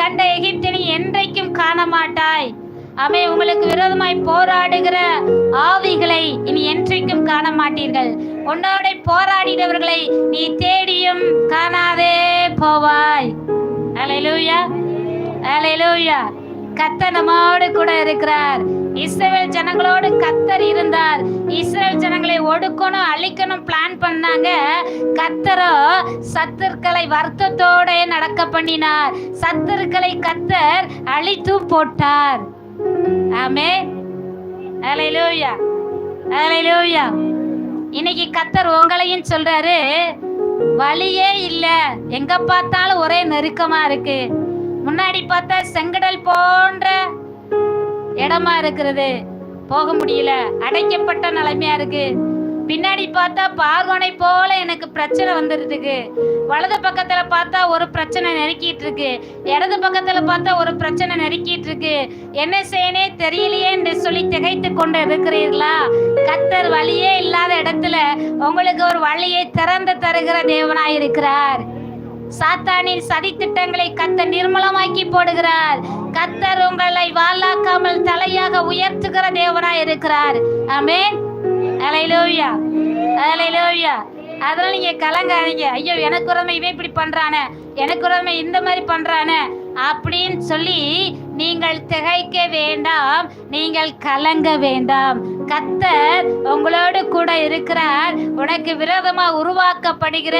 கண்ட எகிப்தினி என்றைக்கும் காண மாட்டாய் அவை உங்களுக்கு விரோதமாய் போராடுகிற ஆவிகளை இனி என்றைக்கும் காண மாட்டீர்கள் உன்னோட போராடினவர்களை நீ தேடியும் காணாதே போவாய். அலையிலூயா அலையிலூயா கத்தர் நம்மோடு கூட இருக்கிறார். இஸ்ரேல் ஜனங்களோடு கத்தர் இருந்தார். இஸ்ரேல் ஜனங்களை ஒடுக்கணும் அழிக்கணும் பிளான் பண்ணாங்க. கத்தரோ சத்துருக்களை வருத்தத்தோட நடக்க பண்ணினார். சத்துருக்களை கத்தர் அழித்து போட்டார். ஆமே அலையிலூயா அலையிலூயா இன்னைக்கு கத்தர் உங்களையும் சொல்றாரு வழியே இல்ல. எங்க பார்த்தாலும் ஒரே நெருக்கமா இருக்கு. முன்னாடி பார்த்தா செங்கடல் போன்ற இடமா இருக்கிறது. போக முடியல. அடைக்கப்பட்ட நிலைமையா இருக்கு. பின்னாடி பார்த்தா பார்வனை போல எனக்கு பிரச்சனை வந்துருக்கு வலது பக்கத்துல பார்த்தா ஒரு பிரச்சனை நெருக்கிட்டு இருக்கு. இடது பக்கத்துல பார்த்தா ஒரு பிரச்சனை நெருக்கிட்டு இருக்கு. என்ன செய்யனே தெரியலையே என்று சொல்லி திகைத்து கொண்டு இருக்கிறீர்களா? கத்தர் வழியே இல்லாத இடத்துல உங்களுக்கு ஒரு வழியை திறந்து தருகிற தேவனாய் இருக்கிறார் சாத்தானின் சதி திட்டங்களை கத்தர் நிர்மலமாக்கி போடுகிறார். கத்தர் உங்களை வாழாக்காமல் தலையாக உயர்த்துகிற தேவனாய் இருக்கிறார். ஆமென். அலையிலோயா அலையிலோயா அதெல்லாம் நீங்க கலங்காதீங்க. ஐயோ எனக்கு உரிமை இவன் இப்படி பண்றானே. எனக்கு உரிமை இந்த மாதிரி பண்றானே. அப்படின்னு சொல்லி நீங்கள் திகைக்க வேண்டாம். நீங்கள் கலங்க வேண்டாம். கத்தர் உங்களோடு கூட இருக்கிறார். உனக்கு விரோதமா உருவாக்கப்படுகிற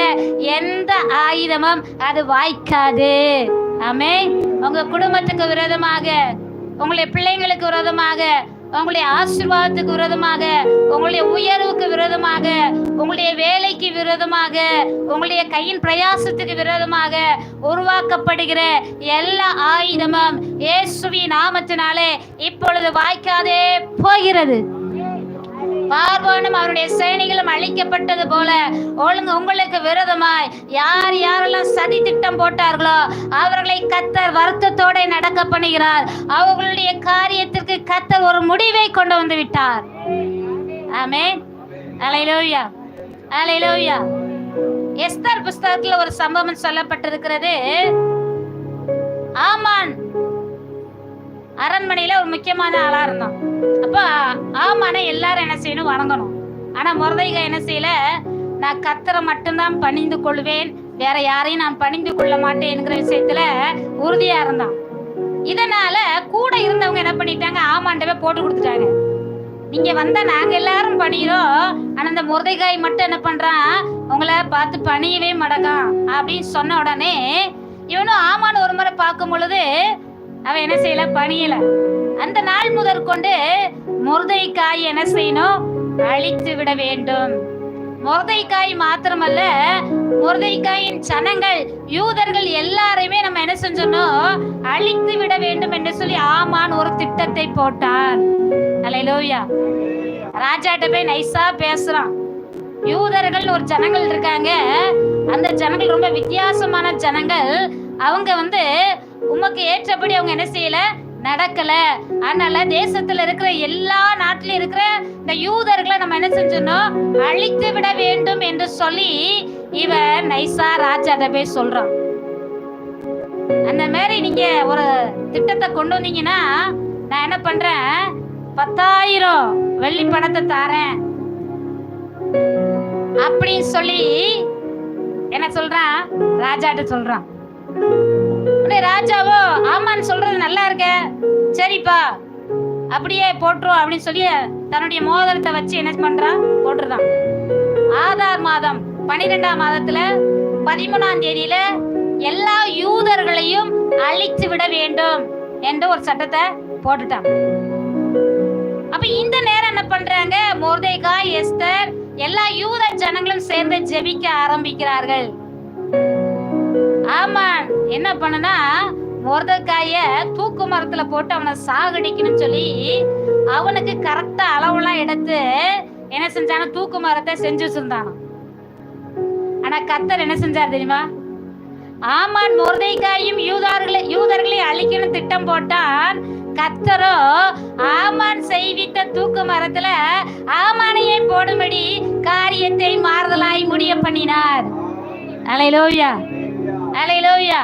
எந்த ஆயுதமும் அது வாய்க்காது. ஆமே உங்க குடும்பத்துக்கு விரோதமாக உங்களுடைய பிள்ளைங்களுக்கு விரோதமாக உங்களுடைய ஆசிர்வாதத்துக்கு விரோதமாக உங்களுடைய உயர்வுக்கு விரோதமாக உங்களுடைய வேலைக்கு விரோதமாக உங்களுடைய கையின் பிரயாசத்துக்கு விரோதமாக உருவாக்கப்படுகிற எல்லா ஆயுதமும் இயேசுவின் நாமத்தினாலே இப்பொழுது வாய்க்காதே போகிறது. பார்வோனும் அவருடைய சேனைகளும் அழிக்கப்பட்டது போல ஒழுங்கு உங்களுக்கு விரோதமாய் யார் யாரெல்லாம் சதி திட்டம் போட்டார்களோ அவர்களை கத்தர் வருத்தத்தோட நடக்க பண்ணுகிறார். அவர்களுடைய காரியத்திற்கு கத்தர் ஒரு முடிவை கொண்டு வந்து விட்டார். ஆமே அலையிலோயா. அலையிலோயா. எஸ்தர் புஸ்தகத்துல ஒரு சம்பவம் சொல்லப்பட்டிருக்கிறது. ஆமான். அரண்மனையில ஒரு முக்கியமான ஆளா இருந்தான் அப்ப ஆமான எல்லாரும் என்ன செய்யணும்? வணங்கணும். ஆனா முரதைக என்ன செய்யல? நான் கத்தரை மட்டும்தான் பணிந்து கொள்வேன். வேற யாரையும் நான் பணிந்து கொள்ள மாட்டேன்ங்கிற விஷயத்துல உறுதியா இருந்தான். இதனால கூட இருந்தவங்க என்ன பண்ணிட்டாங்க? ஆமாண்டவே போட்டு கொடுத்துட்டாங்க. நீங்க வந்தா நாங்க எல்லாரும் பணியிறோம். ஆனா இந்த முருதைகாய் மட்டும் என்ன பண்றான்? உங்களை பார்த்து பணியவே மடக்கான் அப்படின்னு சொன்ன உடனே இவனும் ஆமான்னு ஒரு முறை பார்க்கும் பொழுது அவன் என்ன செய்யல? பணியல. அந்த நாள் முதற்கொண்டு முருதைக்காய் என்ன செய்யணும் அழித்து விட வேண்டும். முருதைக்காய் மாத்திரமல்ல முருதைக்காயின் சனங்கள் யூதர்கள் எல்லாரையுமே நம்ம என்ன செஞ்சோம் அழித்து விட வேண்டும் என்று சொல்லி ஆமான் ஒரு திட்டத்தை போட்டார். அலையிலோயா. ராஜாட்ட போய் நைஸா பேசுறான். யூதர்கள் ஒரு ஜனங்கள் இருக்காங்க. அந்த ஜனங்கள் ரொம்ப வித்தியாசமான ஜனங்கள். அவங்க வந்து உமக்கு ஏற்றபடி அவங்க என்ன செய்யல? நடக்கல. அதனால தேசத்துல இருக்கிற எல்லா நாட்டிலும் இருக்கிற இந்த யூதர்களை நம்ம என்ன செஞ்சோம் அழித்து விட வேண்டும் என்று சொல்லி இவன் நைசா ராஜாட்ட போய் சொல்றான். அந்த மாதிரி நீங்க ஒரு திட்டத்தை கொண்டு வந்தீங்கன்னா நான் என்ன பண்றேன்? பத்தாயிரம் வெள்ளி பணத்தை தாரேன். அப்படின்னு சொல்லி என்ன சொல்றான்? ராஜாட்ட சொல்றான். உடனே ராஜாவோ ஆமான்னு சொல்றது நல்லா இருக்க. சரிப்பா. அப்படியே போட்டுரும் அப்படின்னு சொல்லி தன்னுடைய மோதிரத்தை வச்சு என்ன பண்றான் போட்டுருதான் ஆதார் மாதம் பனிரெண்டாம் மாதத்துல பதிமூணாம் தேதியில எல்லா யூதர்களையும் அழித்து விட வேண்டும் என்ற ஒரு சட்டத்தை போட்டுட்டான். அப்ப இந்த நேரம் என்ன பண்றாங்க? மோர்தேகா எஸ்தர் எல்லா யூத ஜனங்களும் சேர்ந்து ஜெபிக்க ஆரம்பிக்கிறார்கள். ஆமா என்ன பண்ணனா மொர்தக்காய தூக்கு மரத்துல போட்டு அவனை சாகடிக்கணும்னு சொல்லி அவனுக்கு கரெக்டா அளவெல்லாம் எடுத்து என்ன செஞ்சானா தூக்கு மரத்தை செஞ்சு வச்சிருந்தானோ ஆனா கத்தர் என்ன செஞ்சார் தெரியுமா? ஆமான் முருதைக்காயும் யூதர்களை யூதர்களை அழிக்கணும் திட்டம் போட்டான். கத்தரோ ஆமான் செய்வித்த தூக்கு மரத்துல ஆமானையே போடும்படி காரியத்தை மாறுதலாய் முடிய பண்ணினார். அலையிலோவியா அலையிலோயா